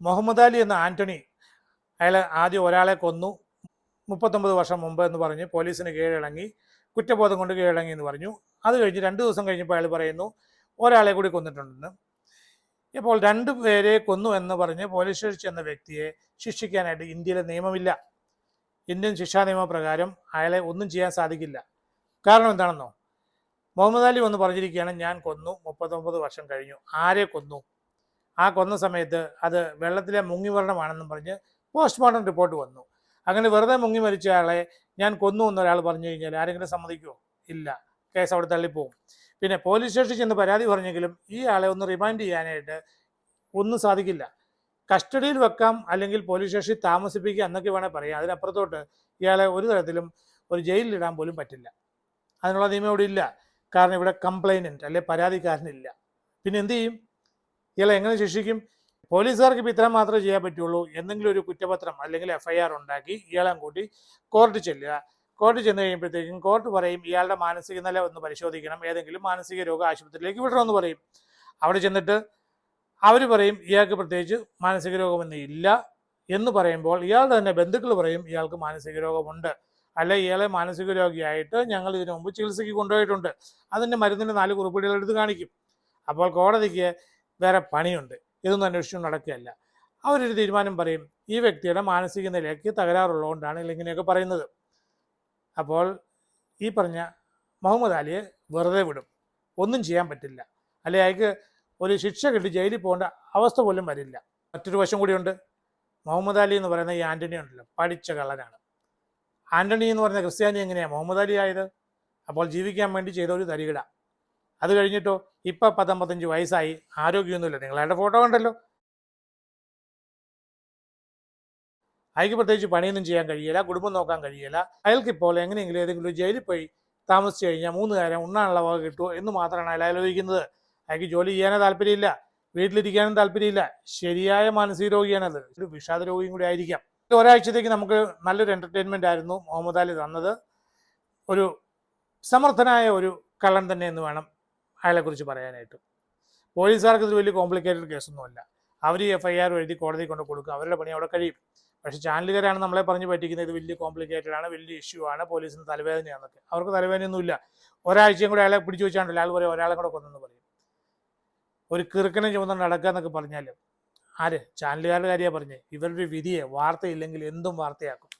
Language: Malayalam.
മുഹമ്മദ് അലി എന്ന ആന്റണി അയാൾ ആദ്യം ഒരാളെ കൊന്നു. മുപ്പത്തൊമ്പത് വർഷം മുമ്പ് എന്ന് പറഞ്ഞ് പോലീസിന് കീഴടങ്ങി കുറ്റബോധം കൊണ്ട് കീഴടങ്ങി എന്ന് പറഞ്ഞു. അത് കഴിഞ്ഞ് രണ്ട് ദിവസം കഴിഞ്ഞപ്പോൾ അയാൾ പറയുന്നു ഒരാളെ കൂടി കൊന്നിട്ടുണ്ടെന്ന്. ഇപ്പോൾ രണ്ട് പേരെ കൊന്നു എന്ന് പറഞ്ഞ് പോലീസ് സ്റ്റേഷൻ ചെന്ന വ്യക്തിയെ ശിക്ഷിക്കാനായിട്ട് ഇന്ത്യയിലെ നിയമമില്ല. ഇന്ത്യൻ ശിക്ഷാ നിയമപ്രകാരം അയാളെ ഒന്നും ചെയ്യാൻ സാധിക്കില്ല. കാരണം എന്താണെന്നോ? മുഹമ്മദ് അലി വന്ന് പറഞ്ഞിരിക്കുകയാണ് ഞാൻ കൊന്നു മുപ്പത്തൊമ്പത് വർഷം കഴിഞ്ഞു. ആരെ കൊന്നു? ആ കൊന്ന സമയത്ത് അത് വെള്ളത്തിലെ മുങ്ങിമരണമാണെന്നും പറഞ്ഞ് പോസ്റ്റ്മോർട്ടം റിപ്പോർട്ട് വന്നു. അങ്ങനെ വെറുതെ മുങ്ങി മരിച്ച ആളെ ഞാൻ കൊന്നു എന്നൊരാൾ പറഞ്ഞു കഴിഞ്ഞാൽ ആരെങ്കിലും സമ്മതിക്കുമോ ഇല്ല. കേസ് അവിടെ തള്ളിപ്പോവും പിന്നെ പോലീസ് സ്റ്റേഷനിൽ ചെന്ന് പരാതി പറഞ്ഞെങ്കിലും ഈ ആളെ ഒന്ന് റിമാൻഡ് ചെയ്യാനായിട്ട് ഒന്നും സാധിക്കില്ല. കസ്റ്റഡിയിൽ വെക്കാം അല്ലെങ്കിൽ പോലീസ് സ്റ്റേഷനിൽ താമസിപ്പിക്കുക എന്നൊക്കെ വേണേൽ പറയാം. അതിനപ്പുറത്തോട്ട് ഇയാളെ ഒരു തരത്തിലും ഒരു ജയിലിലിടാൻ പോലും പറ്റില്ല. അതിനുള്ള നിയമം ഇവിടെ ഇല്ല. കാരണം ഇവിടെ കംപ്ലൈനന്റ് അല്ലെ പരാതിക്കാരനില്ല. പിന്നെ എന്ത് ചെയ്യും? ഇയാളെ എങ്ങനെ ശിക്ഷിക്കും? പോലീസുകാർക്ക് ഇപ്പം ഇത്രയും മാത്രമേ ചെയ്യാൻ പറ്റുള്ളൂ. എന്തെങ്കിലും ഒരു കുറ്റപത്രം അല്ലെങ്കിൽ എഫ് ഐ ആർ ഉണ്ടാക്കി ഇയാളെ കൂട്ടി കോർട്ട് ചെല്ലുക. കോർട്ട് ചെന്ന് കഴിയുമ്പോഴത്തേക്കും കോർട്ട് പറയും ഇയാളുടെ മാനസിക നില ഒന്ന് പരിശോധിക്കണം. ഏതെങ്കിലും മാനസിക രോഗ ആശുപത്രിയിലേക്ക് വിടണമെന്ന് പറയും. അവിടെ ചെന്നിട്ട് അവർ പറയും ഇയാൾക്ക് പ്രത്യേകിച്ച് മാനസിക രോഗമൊന്നും ഇല്ല എന്ന് പറയുമ്പോൾ ഇയാളുടെ തന്നെ ബന്ധുക്കൾ പറയും ഇയാൾക്ക് മാനസിക രോഗമുണ്ട്. അല്ലെ ഇയാളെ മാനസിക രോഗിയായിട്ട് ഞങ്ങൾ ഇതിനു മുമ്പ് ചികിത്സയ്ക്ക് കൊണ്ടുപോയിട്ടുണ്ട്. അതിന്റെ മരുന്നിന്റെ നാല് കുറിപ്പുകൾ എടുത്ത് കാണിക്കും. അപ്പോൾ കോടതിക്ക് വേറെ പണിയുണ്ട്. ഇതൊന്നും അന്വേഷിച്ചു നടക്കുകയല്ല. അവരൊരു തീരുമാനം പറയും. ഈ വ്യക്തിയുടെ മാനസിക നിലയ്ക്ക് തകരാറുള്ളതുകൊണ്ടാണ് ഇങ്ങനെയൊക്കെ പറയുന്നത്. അപ്പോൾ ഈ പറഞ്ഞ മുഹമ്മദ് അലിയെ വെറുതെ വിടും. ഒന്നും ചെയ്യാൻ പറ്റില്ല. അല്ലെ അയാൾക്ക് ഒരു ശിക്ഷ കിട്ടി ജയിലിൽ പോകേണ്ട അവസ്ഥ പോലും വരില്ല. മറ്റൊരു വശം കൂടിയുണ്ട്. മുഹമ്മദ് അലി എന്ന് പറയുന്ന ഈ ആന്റണി ഉണ്ടല്ലോ പഠിച്ച കള്ളനാണ്. ആന്റണി എന്ന് പറയുന്ന ക്രിസ്ത്യാനി എങ്ങനെയാണ് മുഹമ്മദ് അലി ആയത്? അപ്പോൾ ജീവിക്കാൻ വേണ്ടി ചെയ്ത ഒരു തരികിട. അത് കഴിഞ്ഞിട്ടോ ഇപ്പൊ പത്തൊമ്പത്തഞ്ച് വയസ്സായി ആരോഗ്യമൊന്നുമില്ല. നിങ്ങളുടെ ഫോട്ടോ കണ്ടല്ലോ. അയാൾക്ക് പ്രത്യേകിച്ച് പണിയൊന്നും ചെയ്യാൻ കഴിയില്ല കുടുംബം നോക്കാൻ കഴിയില്ല. അയാൾക്ക് ഇപ്പോൾ എങ്ങനെയെങ്കിലും ഏതെങ്കിലും ജയിലിൽ പോയി താമസിച്ചു കഴിഞ്ഞാൽ മൂന്ന് നേരം ഉണ്ണാനുള്ള വക കിട്ടുമോ എന്ന് മാത്രമാണ് അയാൾ ആലോചിക്കുന്നത്. അയാൾക്ക് ജോലി ചെയ്യാനേ താല്പര്യമില്ല വീട്ടിലിരിക്കാനും താല്പര്യമില്ല. ശരിയായ മാനസിക രോഗിയാണത്. ഒരു വിഷാദ രോഗിയും കൂടി ആയിരിക്കാം. ഒരാഴ്ചത്തേക്ക് നമുക്ക് നല്ലൊരു എന്റർടൈൻമെന്റ് ആയിരുന്നു മുഹമ്മദ് അലി തന്നത്. ഒരു സമർത്ഥനായ ഒരു കള്ളൻ തന്നെ എന്ന് വേണം അയാളെക്കുറിച്ച് പറയാനായിട്ട്. പോലീസുകാർക്ക് ഇത് വലിയ കോംപ്ലിക്കേറ്റഡ് കേസൊന്നുമല്ല. അവർ എഫ് ഐ ആർ എഴുതി കോടതി കൊണ്ട് കൊടുക്കുക അവരുടെ പണി അവിടെ കഴിയും. പക്ഷേ ചാനലുകാരാണ് നമ്മളെ പറഞ്ഞ് പറ്റിക്കുന്നത് ഇത് വലിയ കോംപ്ലിക്കേറ്റഡ് ആണ് വലിയ ഇഷ്യൂ ആണ് പോലീസിന് തലവേദനയാണെന്നൊക്കെ അവർക്ക് തലവേദനയൊന്നുമില്ല. ഒരാഴ്ചയും കൂടെ അയാളെ പിടിച്ചു വെച്ചാണ്ടല്ലോ. അയാൾ പറയും ഒരാളെ കൂടെ കൊന്നെന്ന് പറയും. ഒരു കിറുക്കനെ ചുമന്ന് നടക്കുക എന്നൊക്കെ പറഞ്ഞാൽ ആര്? ചാനലുകാരുടെ കാര്യമാണ് പറഞ്ഞത്. ഇവരുടെ വിധിയെ വാർത്തയില്ലെങ്കിൽ എന്തും വാർത്തയാക്കും.